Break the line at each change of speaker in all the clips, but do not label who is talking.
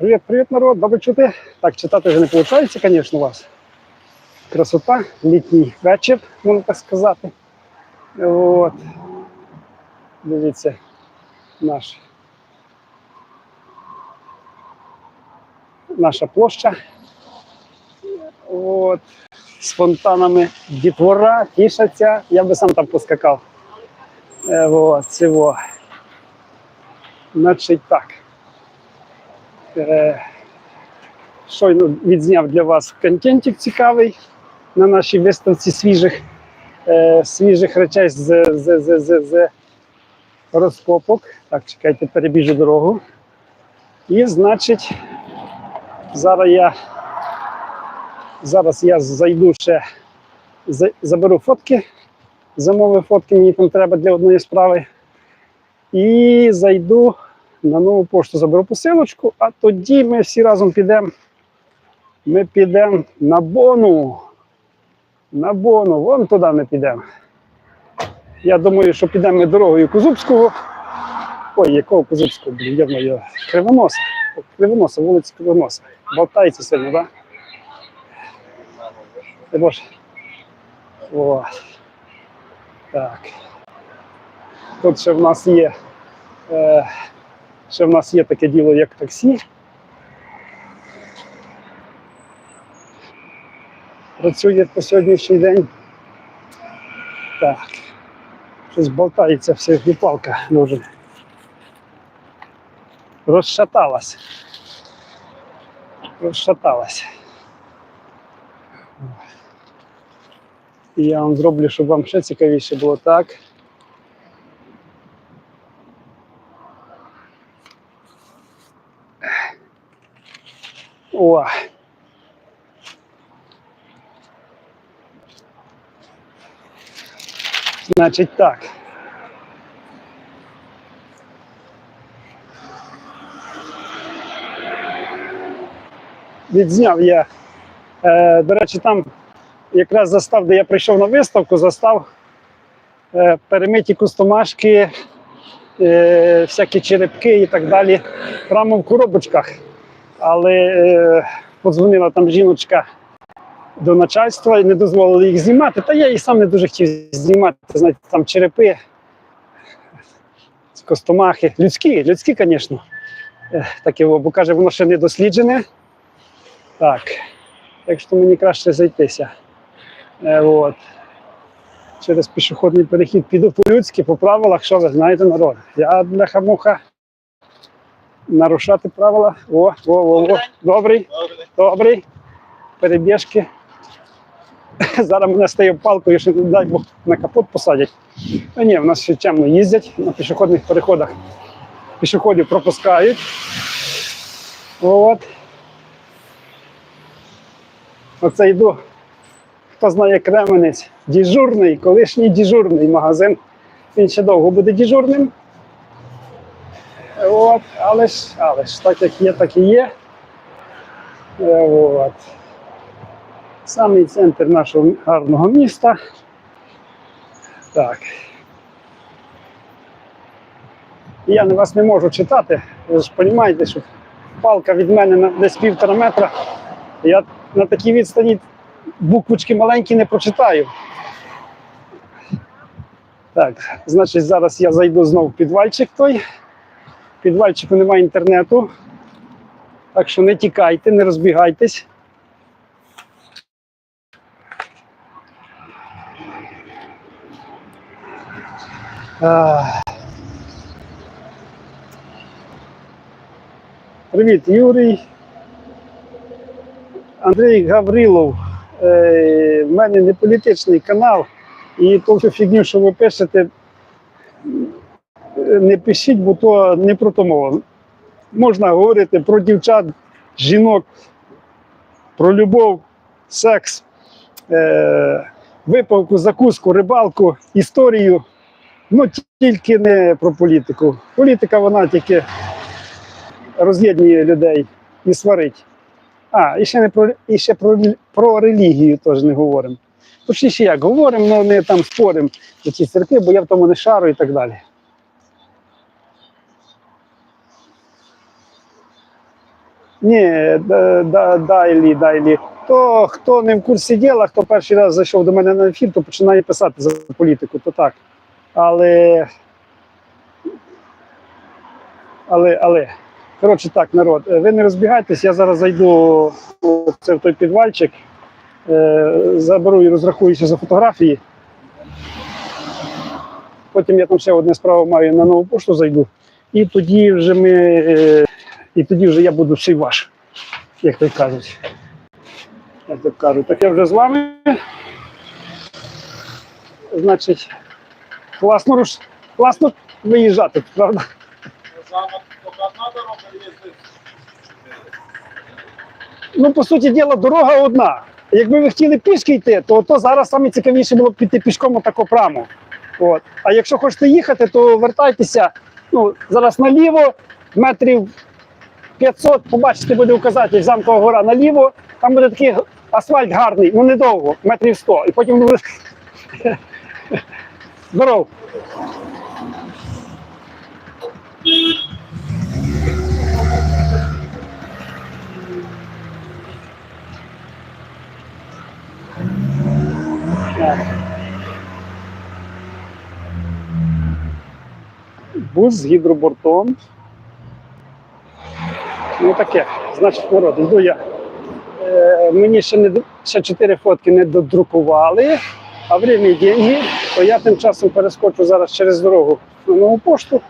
Е, Привіт, привіт, народ, добре чути. Так, читати вже не виходить, звісно, у вас. Красота, літній вечір, можна так сказати. От. Дивіться, наш, наша площа. От. З фонтанами дітвора, тішаться. Я би сам там поскакав. Е, От, цього. Значить так. Е, щойно відзняв для вас контентик цікавий на нашій виставці свіжих, е, свіжих речей з, з, з, з, з розкопок. Так, чекайте, перебіжу дорогу. І, значить, зараз я, зараз я зайду ще, заберу фотки, замовив фотки, мені там треба для одної справи. І зайду на нову пошту заберу посилочку, а тоді ми всі разом підемо. Ми підемо на бону. На бону, вон туди ми підемо. Я думаю, що підемо ми дорогою Козубського. Ой, якого Козубського, блін, я знаю, Кривоноса. Кривоноса, вулиця Кривоноса. Болтається сильно, так? Да? Боже. О. Так. Тут ще в нас є. Е, Ще в нас є таке діло, як таксі. Працює по сьогоднішній день. Так. Щось болтається все палка дуже. Розшаталась. Розшаталась. І я вам зроблю, щоб вам ще цікавіше було так. О. Значить так. Відзняв я, е, до речі, там якраз застав, де я прийшов на виставку, застав е, перемиті кустомашки, е, всякі черепки і так далі. Прямо в коробочках але е, подзвонила там жіночка до начальства і не дозволили їх знімати. Та я і сам не дуже хотів знімати. Знаєте, там черепи, костомахи. Людські, людські, звісно. Е, таке, бо каже, воно ще не досліджене. Так. Так що мені краще зайтися. Е, от. Через пішохідний перехід піду по-людськи, по правилах, що ви знаєте, народ. Я для хамуха нарушати правила. О, о, о, о. Добрий, добрий. Перебіжки. Зараз мене стає палкою, що не дай Бог на капот посадять. А ні, в нас ще темно їздять на пішохідних переходах. Пішоходів пропускають. От. Оце йду. Хто знає Кременець, діжурний, колишній діжурний магазин. Він ще довго буде діжурним. От, але ж, але так як є, так і є. Е, От. Самий центр нашого гарного міста. Так. Я вас не можу читати. Ви ж розумієте, що палка від мене на десь півтора метра. Я на такій відстані буквочки маленькі не прочитаю. Так, значить, зараз я зайду знову в підвальчик той. Підвальчику немає інтернету. Так що не тікайте, не розбігайтесь. Привіт, Юрій. Андрій Гаврилов. Е, в мене не політичний канал. І всю фігню, що ви пишете, не пишіть, бо то не про то мова. Можна говорити про дівчат, жінок, про любов, секс, е, випивку, закуску, рибалку, історію. Ну тільки не про політику. Політика вона тільки роз'єднує людей і сварить. А, і ще не про і ще про, про релігію теж не говоримо. Точніше як говоримо, але не там споримо які церкви, бо я в тому не шару і так далі. Ні, да- дайлі, дайлі. То хто не в курсі діла, хто перший раз зайшов до мене на ефір, то починає писати за політику, то так. Але. Але, але. Коротше так, народ, е, ви не розбігайтесь, я зараз зайду в той підвальчик, е, заберу і розрахуюся за фотографії. Потім я там ще одне справу маю на нову пошту зайду. І тоді вже ми. І тоді вже я буду всій ваш, як то кажуть. Як то кажуть, так я вже з вами. Значить, класно, руш- класно виїжджати, правда? Ну, по суті діла, дорога одна. Якби ви хотіли пішки йти, то, то зараз саме цікавіше було б піти пішком отако прямо. От. А якщо хочете їхати, то вертайтеся ну, зараз наліво, метрів 500, побачите, буде указатель замкова гора наліво, там буде такий асфальт гарний, ну недовго, метрів 100. І потім буде. Здоров. Бус з гідробортом. Ну таке. Значить, народ, йду я. Е, мені ще не ще чотири фотки не додрукували, а время і деньги, то я тим часом перескочу зараз через дорогу на нову пошту.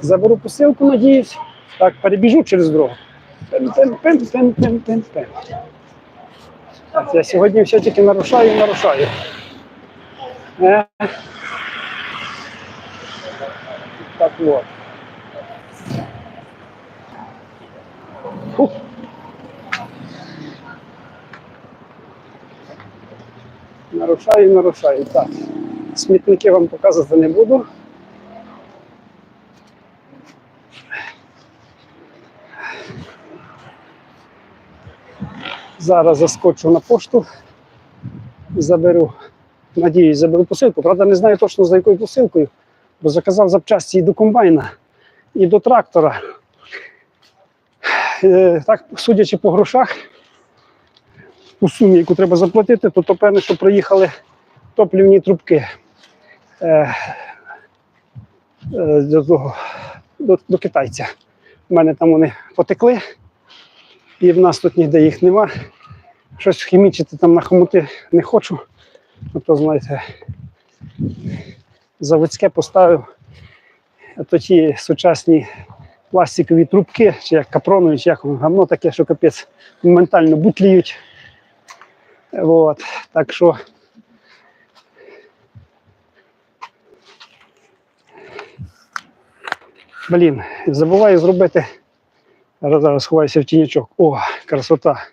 Заберу посилку, надіюсь. Так, перебіжу через дорогу. Пем-пем-пем-пем-пем-пем. Я сьогодні все тільки нарушаю і нарушаю. Е? Так вот. Нарушаю, нарушаю. Так. Смітники вам показувати не буду. Зараз заскочу на пошту заберу. Надіюсь, заберу посилку. Правда, не знаю точно за якою посилкою, бо заказав запчасті і до комбайна, і до трактора. Е, Так, судячи по грошах, у сумі, яку треба заплатити, то, то певне, що приїхали топлівні трубки е, е, до, до, до китайця. У мене там вони потекли, і в нас тут ніде їх нема. Щось хімічити там на хомути не хочу. Ну, то, знаєте, заводське поставив. А то ті сучасні пластикові трубки, чи як капронові, чи як гамно таке, що капець моментально бутліють. От. Так що. Блін, забуваю зробити. Зараз, зараз ховаюся в тінячок. О, красота.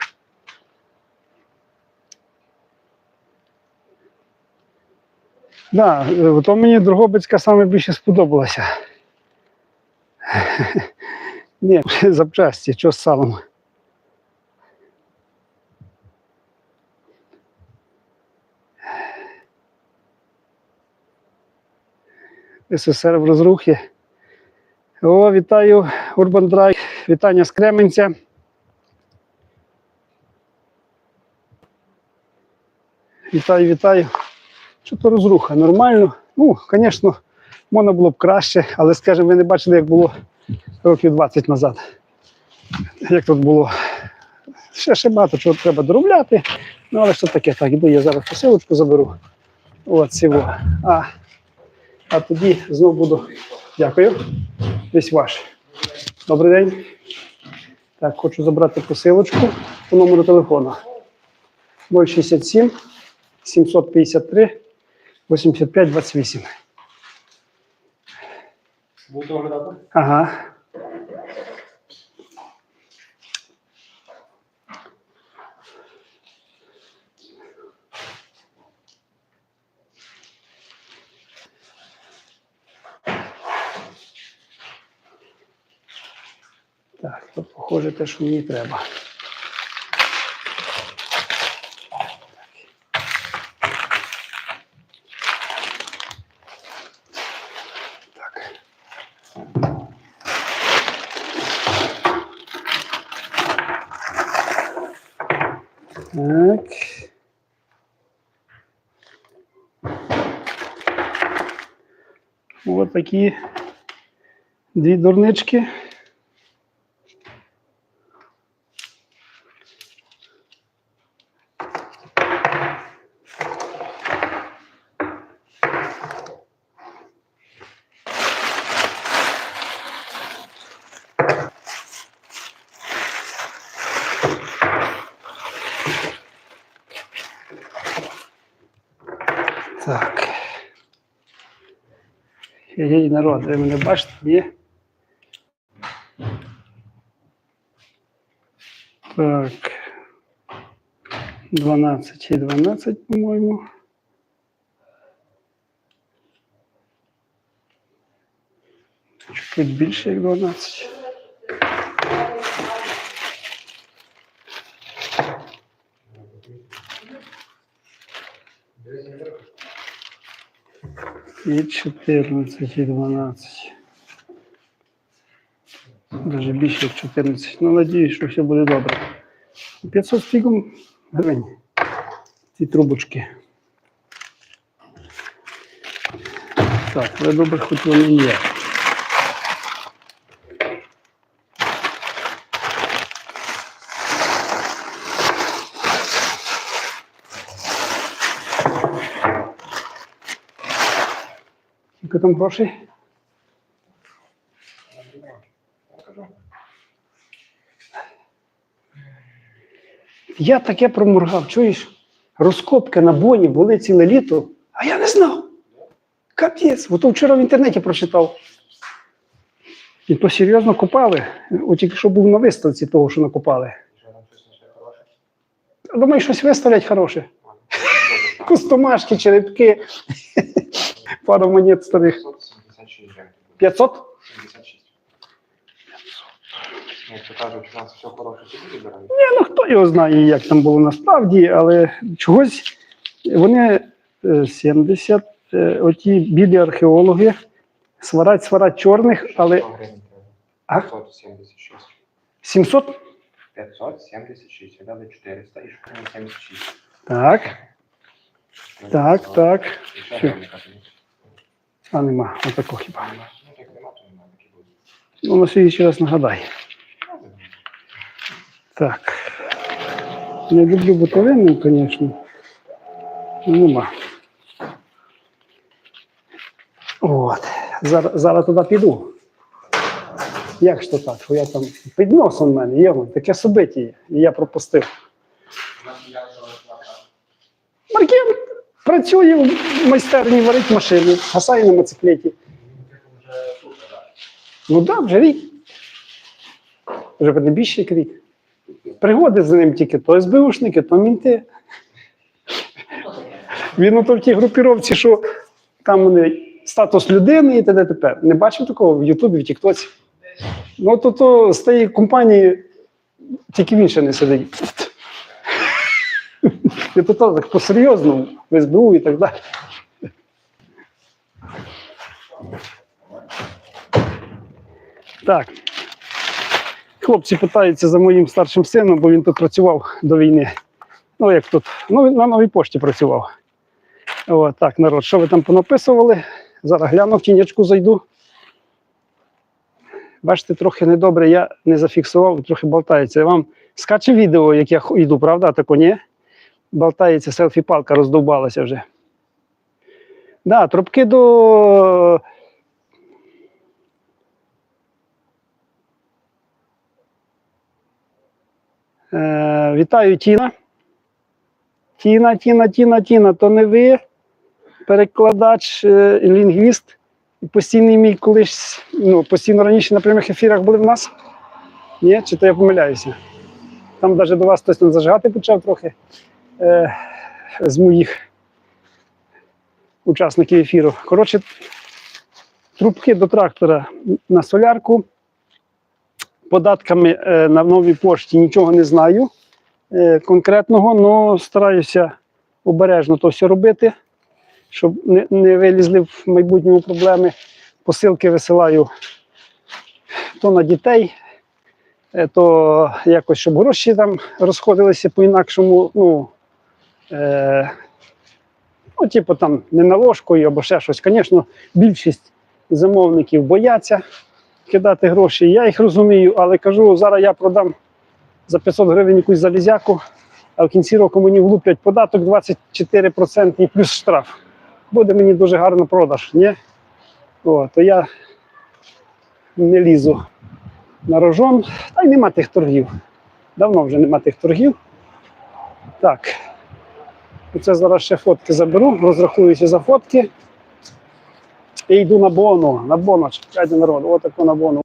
Да, то мені Дрогобицька саме більше сподобалася. Ні, запчасті, що з салом. СССР в розрухі. О, вітаю, Урбан Драйв. Вітання з Кременця. Вітаю, вітаю. Що то розруха? Нормально. Ну, звісно, можна було б краще, але, скажімо, ви не бачили, як було років 20 назад. Як тут було. Ще, ще багато чого треба доробляти. Ну, але що таке? Так, іду я зараз посилочку заберу. От цього. А, а тоді знову буду. Дякую. Весь ваш. Добрий день. Так, хочу забрати посилочку по номеру телефону. 067 753 85 28.
Буду оглядати.
Ага. Так, то похоже те, що мені треба. Так. Ось такі дві дурнички. Так. Єй народ, ви мене бачите, ні? Так. 12 і 12, по-моєму. Чуть більше, як 12. І 14, і 12. Даже більше, як 14. Ну, надіюсь, що все буде добре. 500 з фігом гривень. Ці трубочки. Так, але добре, хоч вони є. Там грошей? Я таке проморгав, чуєш? Розкопки на боні були ціле літо, а я не знав. Капець, ото вчора в інтернеті прочитав. І то серйозно копали. От тільки що був на виставці того, що накопали. Думаю, щось виставлять хороше. Кустомашки, черепки, пару монет старих.
576
500?
76. Ну, кажуть, у нас все хороше собі.
Ні, ну хто його знає, як там було насправді, але чогось вони е, 70, е, оті білі археологи, сварать, сварать чорних, але
100 гривень треба.
А?
576.
700?
576. Дали 400 і ще 76.
Так, так, так. Що? А нема, отако хіба.
Ну,
на слідчий раз нагадай. Так. Не люблю бути винним, звісно. Нема. От. Зараз, зараз туди піду. Як ж то так? Я там під носом в мене, є таке собиття і я пропустив. Марків працює в майстерні, варить машини, гасає на мотоциклеті. Ну так, да, вже рік. Вже більше як рік. Пригоди за ним тільки то СБУшники, то мінти. Він ото в тій групіровці, що там вони статус людини і т.д. тепер. Не бачив такого в Ютубі, в Тіктоці. Ну, то, то з тієї компанії тільки він ще не сидить. Так по-серйозному, в СБУ і так далі. Так. Хлопці питаються за моїм старшим сином, бо він тут працював до війни. Ну, як тут, ну, на новій пошті працював. О, так, народ, що ви там понаписували? Зараз гляну в тінячку зайду. Бачите, трохи недобре, я не зафіксував, трохи болтається. Я Вам скаче відео, як я йду, правда? Тако ні? Болтається, селфі-палка роздовбалася вже. Да, трубки до Е, вітаю, Тіна. Тіна, Тіна, Тіна, Тіна, то не ви, перекладач, е, лінгвіст, постійний мій колись, ну, постійно раніше на прямих ефірах були в нас. Ні, чи то я помиляюся? Там навіть до вас хтось там зажигати почав трохи е, з моїх учасників ефіру. Коротше, трубки до трактора на солярку податками е, на новій пошті нічого не знаю е, конкретного, але стараюся обережно то все робити, щоб не, не вилізли в майбутньому проблеми. Посилки висилаю то на дітей, то якось, щоб гроші там розходилися по-інакшому, ну, е, ну, типу там не наложкою або ще щось. Звісно, більшість замовників бояться кидати гроші. Я їх розумію, але кажу, зараз я продам за 500 гривень якусь залізяку, а в кінці року мені влуплять податок 24% і плюс штраф. Буде мені дуже гарно продаж, ні? О, то я не лізу на рожон, та й нема тих торгів. Давно вже нема тих торгів. Так. Оце зараз ще фотки заберу, розрахуюся за фотки. І йду на бону. На бону, чекайте народ, отаку на бону.